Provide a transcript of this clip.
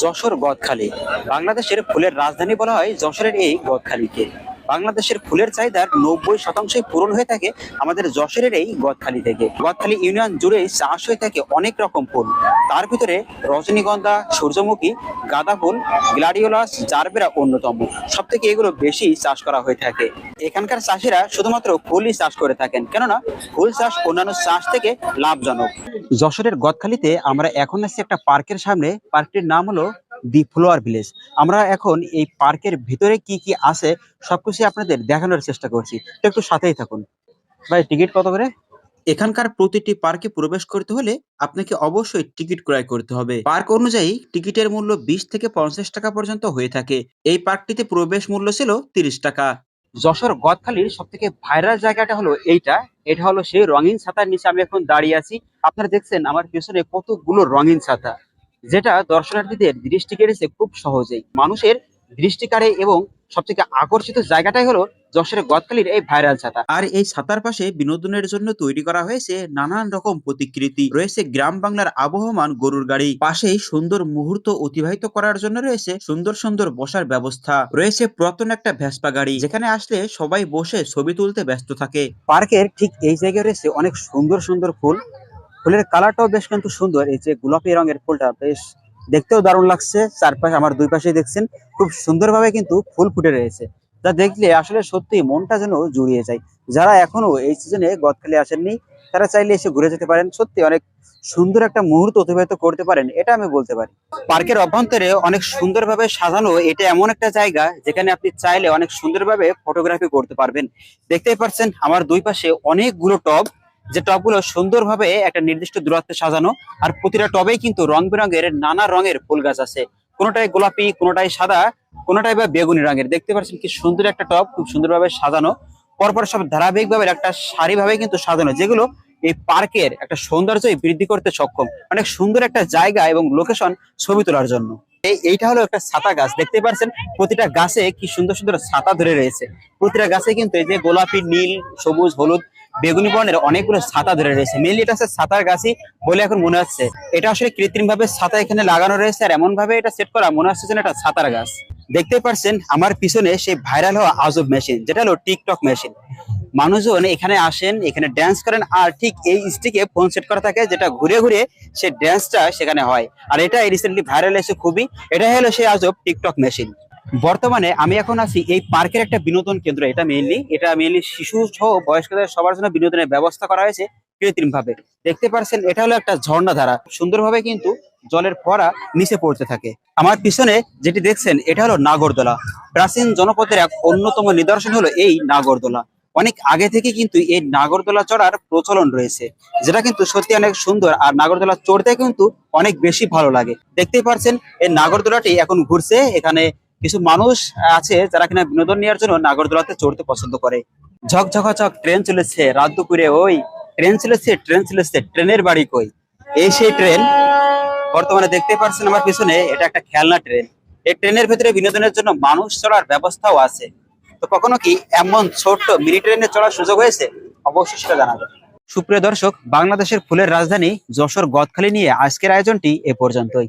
যশোর গদখালি বাংলাদেশের ফুলের রাজধানী বলা হয় যশোরের এই গদখালিকে বাংলাদেশের ফুলের চাহিদার নব্বই শতাংশই পূরণ হয়ে থাকে আমাদের যশোরের এই গদখালি থেকে। গদখালি ইউনিয়ন জুড়েই চাষ হয়ে থাকে অনেক রকম ফুল। তার ভিতরে রজনীগন্ধা, সূর্যমুখী, গাঁদা ফুল, গ্লাডিওলাস, জারবেরা অন্যতম। সব থেকে এগুলো বেশি চাষ করা হয়ে থাকে। এখানকার চাষিরা শুধুমাত্র ফুলই চাষ করে থাকেন, কেননা ফুল চাষ অন্যান্য চাষ থেকে লাভজনক। যশোরের গদখালিতে আমরা এখন আছি একটা পার্কের সামনে। পার্কটির নাম হলো দি ফ্লোয়ার ভিলেজ। আমরা এখন এই পার্কের ভিতরে কি কি আছে সবকিছু আপনাদের দেখানোর চেষ্টা করছি। তো একটু সাথেই থাকুন। ভাই টিকিট কত করে? এখানকার প্রতিটি পার্কে প্রবেশ করতে হলে আপনাকে অবশ্যই টিকিট ক্রয় করতে হবে। পার্ক অনুযায়ী টিকিটের মূল্য বিশ থেকে পঞ্চাশ টাকা পর্যন্ত হয়ে থাকে। এই পার্কটিতে প্রবেশ মূল্য ছিল তিরিশ টাকা। যশোর গদখালির সব থেকে ভাইরাল জায়গাটা হলো এইটা। এটা হলো সেই রঙিন ছাতার নিচে আমি এখন দাঁড়িয়ে আছি। আপনারা দেখছেন আমার পিছনে কতগুলো রঙিন ছাতা। যেটা দর্শনার্থীদের দৃষ্টি কেড়েছে খুব সহজেই। মানুষের দৃষ্টি কাড়ে এবং সবথেকে আকর্ষিত জায়গাটাই হলো যশোরের গদখালির এই ভাইরাল ছাতা। আর এই ছাতার পাশে বিনোদনের জন্য তৈরি করা হয়েছে নানান রকম প্রতিকৃতি। রয়েছে গ্রাম বাংলার আবহমান গরুর গাড়ি। পাশেই সুন্দর মুহূর্ত অতিবাহিত করার জন্য রয়েছে সুন্দর সুন্দর বসার ব্যবস্থা। রয়েছে পুরাতন একটা ভেসপা গাড়ি, যেখানে আসলে সবাই বসে ছবি তুলতে ব্যস্ত থাকে। পার্কের ঠিক এই জায়গায় রয়েছে অনেক সুন্দর সুন্দর ফুল। ফুলের কালারটাও বেশ কিন্তু সুন্দর। এই যে গোলাপি রঙের ফুলটা বেশ দেখতেও দারুণ লাগছে। চারপাশে আমার দুই পাশে দেখছেন। খুব সুন্দরভাবে কিন্তু ফুল ফুটে রয়েছে। যা দেখলে আসলে সত্যি মনটা যেন জুড়িয়ে যায়। যারা এখনও এই সিজনে গদখালি আসেননি, তারা চাইলে এসে ঘুরে যেতে পারেন। সত্যি অনেক সুন্দর একটা মুহূর্ত অতিবাহিত করতে পারেন, এটা আমি বলতে পারি। পার্কের অভ্যন্তরে অনেক সুন্দরভাবে সাজানো এটা এমন একটা জায়গা, যেখানে আপনি চাইলে অনেক সুন্দরভাবে ফটোগ্রাফি করতে পারবেন। দেখতেই পাচ্ছেন, আমার দুই পাশে অনেকগুলো টব যে টবগুলো সুন্দরভাবে একটা নির্দিষ্ট দূরত্বে সাজানো, আর প্রতিটা টবেই কিন্তু রং বেরঙের নানা রঙের ফুল গাছ আছে। কোনোটাই গোলাপি, কোনোটাই সাদা, কোনোটাই বা বেগুনি রঙের। দেখতে পাচ্ছেন কি সুন্দর একটা টব, খুব সুন্দরভাবে সাজানো। পরপর সব ধারাবাহিকভাবে একটা সারিভাবে কিন্তু সাজানো, যেগুলো এই পার্কের একটা সৌন্দর্যই বৃদ্ধি করতে সক্ষম। অনেক সুন্দর একটা জায়গা এবং লোকেশন ছবি তোলার জন্য। এই, এইটা হলো একটা ছাতা গাছ। দেখতে পাচ্ছেন প্রতিটা গাছে কি সুন্দর সুন্দর ছাতা ধরে রয়েছে। প্রতিটা গাছে কিন্তু এই যে গোলাপি, নীল, সবুজ, হলুদ বেগুনি বর্ণের অনেকগুলো ছাতা ধরে রয়েছে। মেনলি এটা হচ্ছে ছাতার গাছই বলে এখন মনে হচ্ছে। এটা আসলে কৃত্রিম ভাবে ছাতা এখানে লাগানো রয়েছে আর এমন ভাবে এটা সেট করা মনে হচ্ছে যেন এটা ছাতার গাছ। দেখতে পাচ্ছেন আমার পিছনে সেই ভাইরাল হওয়া আজব মেশিন যেটা হলো টিকটক মেশিন মানুষজন এখানে আসেন, এখানে ড্যান্স করেন আর ঠিক এই স্টিকে ফোন সেট করা থাকে যেটা ঘুরে ঘুরে সে ড্যান্সটা সেখানে হয়। আর এটা রিসেন্টলি ভাইরাল এসে খুবই। এটাই হলো সেই আজব টিকটক মেশিন বর্তমানে আমি এখন আছি এই পার্কের একটা বিনোদন কেন্দ্র, এটা মেইনলি এটা মেইনলি শিশু সহ বয়স্কদের সবার জন্য বিনোদনের ব্যবস্থা করা হয়েছে কৃত্রিম ভাবে দেখতে পাচ্ছেন এটা হলো একটা ঝর্ণা ধারা। সুন্দরভাবে কিন্তু জলের ফোয়ারা নিচে পড়তে থাকে। আমার পিছনে যেটি দেখছেন, এটা হলো নাগরদোলা। প্রাচীন জনপদের এক অন্যতম নিদর্শন হলো এই নাগরদোলা। অনেক আগে থেকে কিন্তু এই নাগরদোলা চড়ার প্রচলন রয়েছে, যেটা কিন্তু সত্যি অনেক সুন্দর আর নাগরদোলা চড়তে কিন্তু অনেক বেশি ভালো লাগে। দেখতেই পাচ্ছেন এই নাগরদোলাটি এখন ঘুরছে, এখানে কিছু মানুষ আছে যারা কিনা বিনোদন নেওয়ার জন্য নাগরদোলাতে চড়তে পছন্দ করে। ঝকঝকাচক ট্রেন চলেছে রাত দুপুরে ওই ট্রেন চলেছে ট্রেন চলেছে, ট্রেনের বাড়ি কই? এই সেই ট্রেন। বর্তমানে দেখতে পাচ্ছেন আমার পিছনে, এটা একটা খেলনা ট্রেন। এই ট্রেনের ভিতরে বিনোদনের জন্য মানুষ চড়ার ব্যবস্থাও আছে। তো কখনো কি এমন ছোট্ট মিনি ট্রেনে চড়ার সুযোগ হয়েছে? অবশ্যই সেটা জানাবেন সুপ্রিয় দর্শক, বাংলাদেশের ফুলের রাজধানী যশোর গদখালি নিয়ে আজকের আয়োজনটি এ পর্যন্তই।